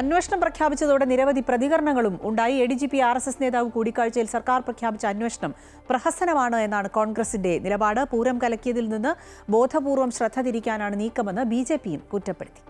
അന്വേഷണം പ്രഖ്യാപിച്ചതോടെ നിരവധി പ്രതികരണങ്ങളും ഉണ്ടായി. A D G P R S S നേതാവ് കൂടിക്കാഴ്ചയിൽ സർക്കാർ പ്രഖ്യാപിച്ച അന്വേഷണം പ്രഹസനമാണ് എന്നാണ് കോൺഗ്രസിന്റെ നിലപാട്. പൂരം കലക്കിയതിൽ നിന്ന് ബോധപൂർവം ശ്രദ്ധ തിരിക്കാനാണ് നീക്കമെന്ന് ബി ജെ പിയും കുറ്റപ്പെടുത്തി.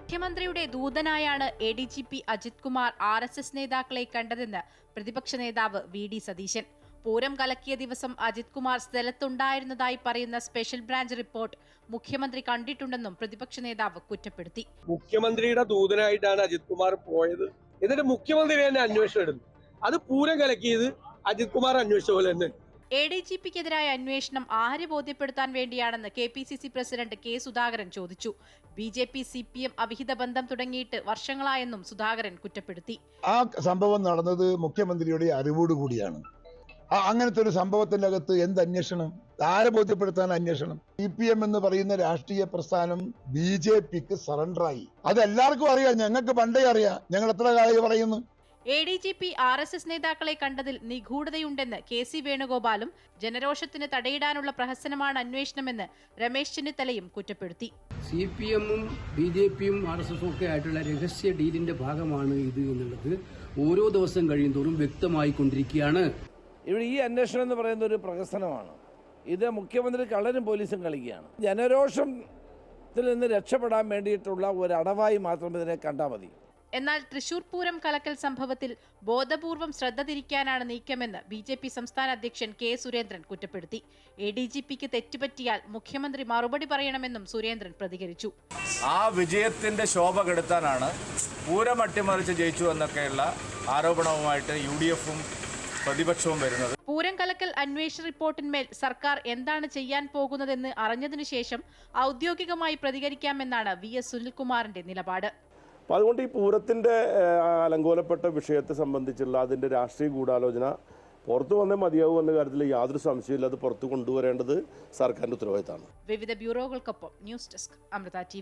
മുഖ്യമന്ത്രിയുടെ ദൂതനായാണ് A D G P Ajith Kumar R S S നേതാക്കളെ കണ്ടതെന്ന് പ്രതിപക്ഷ നേതാവ് വി ഡി സതീശൻ. പൂരം കലക്കിയ ദിവസം അജിത് കുമാർ സ്ഥലത്തുണ്ടായിരുന്നതായി പറയുന്ന സ്പെഷ്യൽ ബ്രാഞ്ച് റിപ്പോർട്ട് മുഖ്യമന്ത്രി കണ്ടിട്ടുണ്ടെന്നും പ്രതിപക്ഷ നേതാവ് കുറ്റപ്പെടുത്തി. മുഖ്യമന്ത്രിയുടെ ദൂതനായിട്ടാണ് അജിത് കുമാർ പോയത്. എന്നിട്ട് മുഖ്യമന്ത്രി തന്നെ അന്വേഷണം എടുത്തു. അത് പൂരം കലക്കിയത് അജിത് കുമാർ അന്വേഷിച്ച പോലെ തന്നെ. എ ഡി ജി പിക്കെതിരായ അന്വേഷണം ആരെ ബോധ്യപ്പെടുത്താൻ വേണ്ടിയാണെന്ന് K P C C president K Sudhakaran ചോദിച്ചു. B J P C P M അവിഹിത ബന്ധം തുടങ്ങിയിട്ട് വർഷങ്ങളായെന്നും സുധാകരൻ കുറ്റപ്പെടുത്തി. ആ സംഭവം നടന്നത് മുഖ്യമന്ത്രിയുടെ അറിവോടുകൂടിയാണ് അങ്ങനത്തെ ഒരു സംഭവത്തിന്റെ അകത്ത് എന്ത് അന്വേഷണം? ആരെ ബോധ്യപ്പെടുത്താൻ അന്വേഷണം? സി പി എം എന്ന് പറയുന്ന രാഷ്ട്രീയ പ്രസ്ഥാനം ബി ജെ പിക്ക് സറണ്ടറായി. അത് എല്ലാവർക്കും അറിയാം ഞങ്ങൾക്ക് പണ്ടേ അറിയാം. ഞങ്ങൾ എത്ര കാലമായി പറയുന്നു? A D G P R S S നേതാക്കളെ കണ്ടതിൽ നിഗൂഢതയുണ്ടെന്ന് കെ സി വേണുഗോപാലും ജനരോഷത്തിന് തടയിടാനുള്ള പ്രഹസനമാണ് അന്വേഷണമെന്ന് രമേശ് ചെന്നിത്തലയും കുറ്റപ്പെടുത്തി. സി പി എമ്മും ബി ജെ പിയും ആർ എസ് എസും ഒക്കെ ആയിട്ടുള്ള രഹസ്യ ഡീലിന്റെ ഭാഗമാണ് ഇത് എന്നുള്ളത് ഓരോ ദിവസം കഴിയുന്തോറും വ്യക്തമായിക്കൊണ്ടിരിക്കുകയാണ്. ഇവിടെ ഈ അന്വേഷണം എന്ന് പറയുന്ന ഒരു പ്രഹസനമാണ്. ഇത് മുഖ്യമന്ത്രി കള്ളനും പോലീസും കളിക്കുകയാണ്. ജനരോഷത്തിൽ നിന്ന് രക്ഷപ്പെടാൻ വേണ്ടിയിട്ടുള്ള ഒരു അടവായി മാത്രം ഇതിനെ കണ്ടാൽ മതി. എന്നാൽ തൃശൂർ പൂരം കലക്കൽ സംഭവത്തിൽ ബോധപൂർവം ശ്രദ്ധ തിരിക്കാനാണ് നീക്കമെന്ന് ബി ജെ പി സംസ്ഥാന അധ്യക്ഷൻ കെ സുരേന്ദ്രൻ കുറ്റപ്പെടുത്തി. എ ഡി ജി പിക്ക് തെറ്റുപറ്റിയാൽ മുഖ്യമന്ത്രി മറുപടി പറയണമെന്നും സുരേന്ദ്രൻ പ്രതികരിച്ചു. ആ വിജയത്തിന്റെ ശോഭ കെടുത്താനാണ് പൂരം അട്ടിമറിച്ച് ജയിച്ചു എന്നൊക്കെയുള്ള ആരോപണവുമായിട്ട് യു ഡി എഫും പ്രതിപക്ഷവും വരുന്നത്. പൂരം കലക്കൽ അന്വേഷണ റിപ്പോർട്ടിന്മേൽ സർക്കാർ എന്താണ് ചെയ്യാൻ പോകുന്നതെന്ന് അറിഞ്ഞതിനു ശേഷം ഔദ്യോഗികമായി പ്രതികരിക്കാമെന്നാണ് വി എസ് സുനിൽകുമാറിന്റെ നിലപാട്. അപ്പോൾ അതുകൊണ്ട് ഈ പൂരത്തിന്റെ അലങ്കോലപ്പെട്ട വിഷയത്തെ സംബന്ധിച്ചുള്ള അതിന്റെ രാഷ്ട്രീയ ഗൂഢാലോചന പുറത്തു വന്നേ മതിയാവും എന്ന കാര്യത്തിൽ യാതൊരു സംശയമില്ല അത് പുറത്തു കൊണ്ടുവരേണ്ടത് സർക്കാരിന്റെ ഉത്തരവാദിത്തമാണ്. വിവിധ ബ്യൂറോകൾക്കൊപ്പം ന്യൂസ് ഡെസ്ക് അമൃത ടി